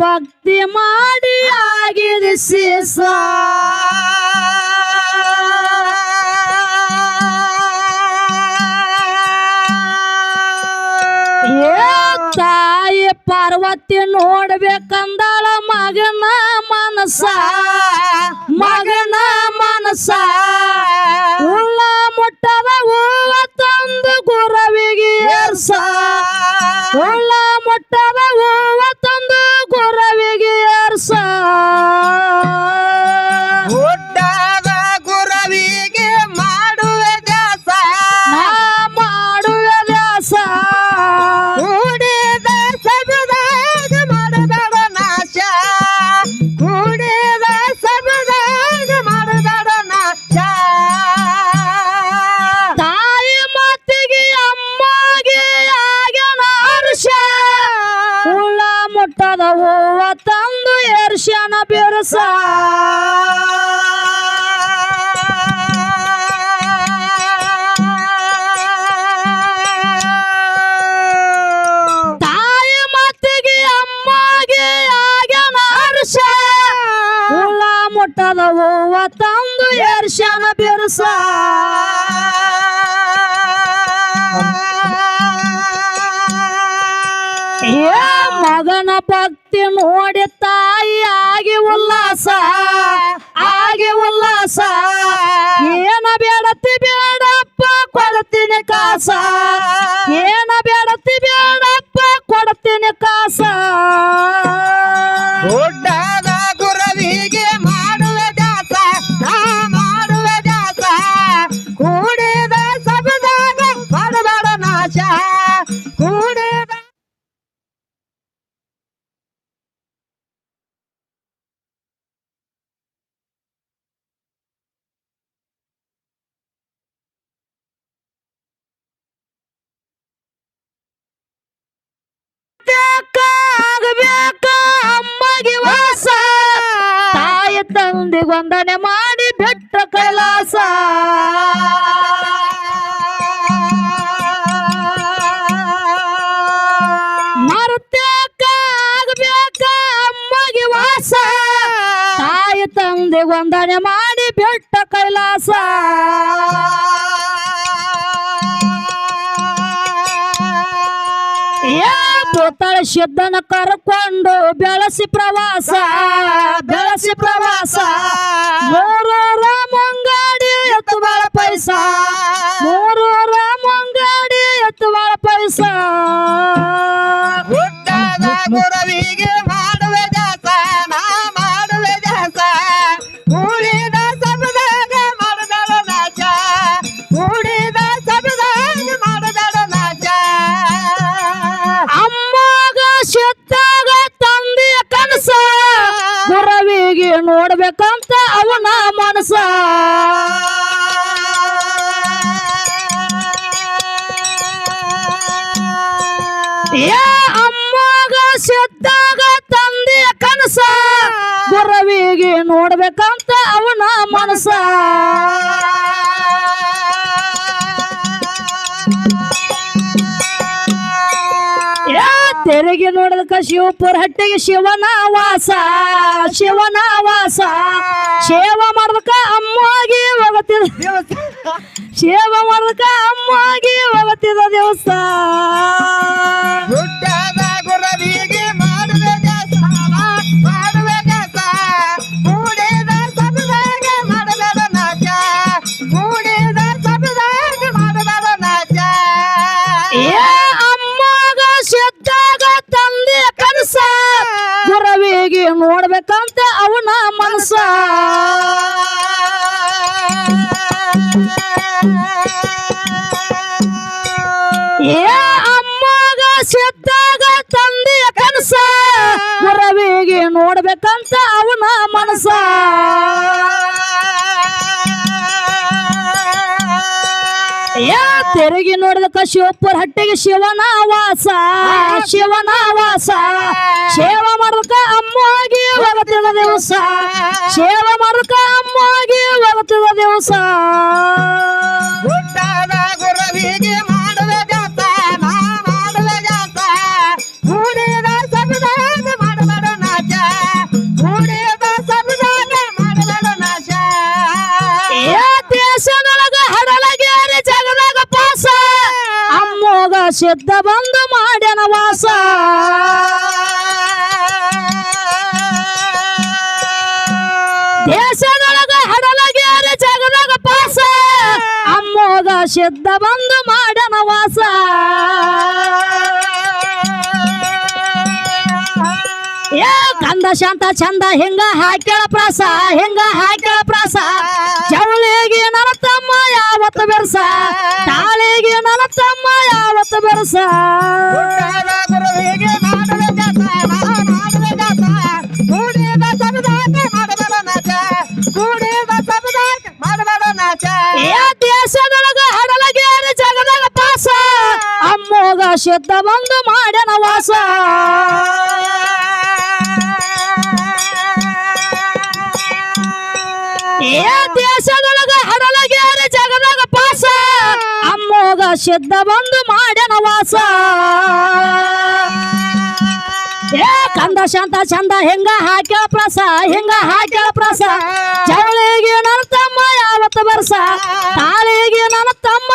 ಭಕ್ತಿ ಮಾಡಿ ಆಗಿದೆ ಶೇಷ ತಾಯಿ ಪಾರ್ವತಿ ನೋಡ್ಬೇಕಂದಳ ಮಗನ ಮನಸ ಹೂವ ತಂದು ಎರ್ಶನ ಬೆರಸ. ತಾಯಿ ಮತ್ತಿಗೆ ಅಮ್ಮಗೆ ಆಗ್ಯಾನ ಹರ್ಷ ಹುಳ ಮುಟ್ಟದ ಹೂವ ತಂದು ಎರ್ಶನ ಬೆರಸ. ಉಲ್ಲಾಸ ಆಗಿ ಉಲ್ಲಾಸ. ಏನ ಬೇಡತಿ ಬೇಡಪ್ಪ ಕೊಡ್ತೀನಿ ಕಾಸ. ವಂದನೆ ಮಾಡಿ ಬೆಟ್ಟ ಕೈಲಾಸ. ತಂದೆ ವಂದನೆ ಮಾಡಿ ಬೆಟ್ಟ ಕೈಲಾಸ. ಸಿದ್ಧನ ಕರ್ಕೊಂಡು ಬೆಳಸಿ ಪ್ರವಾಸ ಬೆಳಸಿ ಪ್ರವಾಸ. ಅಮ್ಮಗ ಸಿದ್ಧಾಗ ತಂದೆಯ ಕನಸ ಗುರವಿಗೆ ನೋಡ್ಬೇಕಂತ ಅವನ ಮನಸ ತೆರಿಗೆ ನೋಡದಕ್ಕ ಶಿವಪುರ ಹಟ್ಟಿಗೆ ಶಿವನ ವಾಸ ಶಿವನ ವಾಸ. ಸೇವ ಮಾಡ್ದಕ್ಕ ಅಮ್ಮಾಗಿ ಹೋಗತ್ತಿದ ಸೇವ ಮಾಡ್ದಕ್ಕ ಅಮ್ಮಾಗಿ ಹೋಗತ್ತಿದ ದಿವಸ ನೋಡ್ಬೇಕಂತ ಅವನ ಮನಸ ಅಮ್ಮಗ ಸಿದ್ಧಾಗ ತಂದೆಯ ಕನಸ. ರವಿಗೆ ನೋಡ್ಬೇಕಂತ ಅವನ ಮನಸ ತೆರಿಗೆ ನೋಡಿದಕ್ಕ ಶಿವಪ್ಪರ ಹಟ್ಟಿಗೆ ಶಿವನ ವಾಸ ಶಿವನ ವಾಸ ಸೇವ ಮಾಡಕ ಅಮ್ಮಗೆ ಒಗತಿದ ದಿವಸ. ಸೇವ ಮಾಡಕ ಅಮ್ಮಗೆ ಹೋಗುತ್ತಿರುವ ದಿವಸ. ಗುರವಿಗೆ ಅಮ್ಮೋಗ ಸಿದ್ಧ ಬಂದು ಮಾಡ್ಯನ ವಾಸ. ದೇಶದೊಳಗ ಹಡಲಗೇರಿ ಜಗದಾಗ ಪಾಸ. ಅಮ್ಮೋಗ ಸಿದ್ಧ ಬಂದು ಮಾಡನ ವಾಸ. ಏ ಕಂದ ಶಾಂತ ಚಂದ ಹಿಂಗ ಹಾಕ್ಯಾಳ ಪ್ರಾಸ ಹಿಂಗ ಹಾಕ್ಯಾಳ ಪ್ರಾಸ ಚವಳಿಗೆ ತಮ್ಮ ಯಾವತ್ತು ಬೆರ್ಸ? ತಾಳಿಗೆ ನನ್ನ ತಮ್ಮ ಯಾವತ್ತು ಬೆರ್ಸ? ದೇಶದೊಳಗ ಹಡಲಗೇರಿ ಜಗದಾಗ ಪಾಸ. ಅಮ್ಮೋಗ ಶುದ್ಧ ಬಂದು ಮಾಡ್ಯನ ವಾಸ. ಏ ದೇಶದೊಳಗ ಹಡಲಗೇರಿ ಜಗದಾಗ ಪಾಸ. ಅಮ್ಮೋಗ ಸಿದ್ಧ ಬಂದು ಮಾಡ್ಯನ ವಾಸ. ಏ ಕಂದ ಶಾಂತ ಚಂದ ಹೆಂಗ ಹಾಕ್ಯಾಳ ಪ್ರಸ, ಹೆಂಗ ಹಾಕ್ಯಾಳ ಪ್ರಸ. ಚವಳಿಗೆ ನನ್ನ ತಮ್ಮ ಯಾವತ್ತು ಬರ್ಸ. ತಾಳಿಗೆ ನನ್ನ ತಮ್ಮ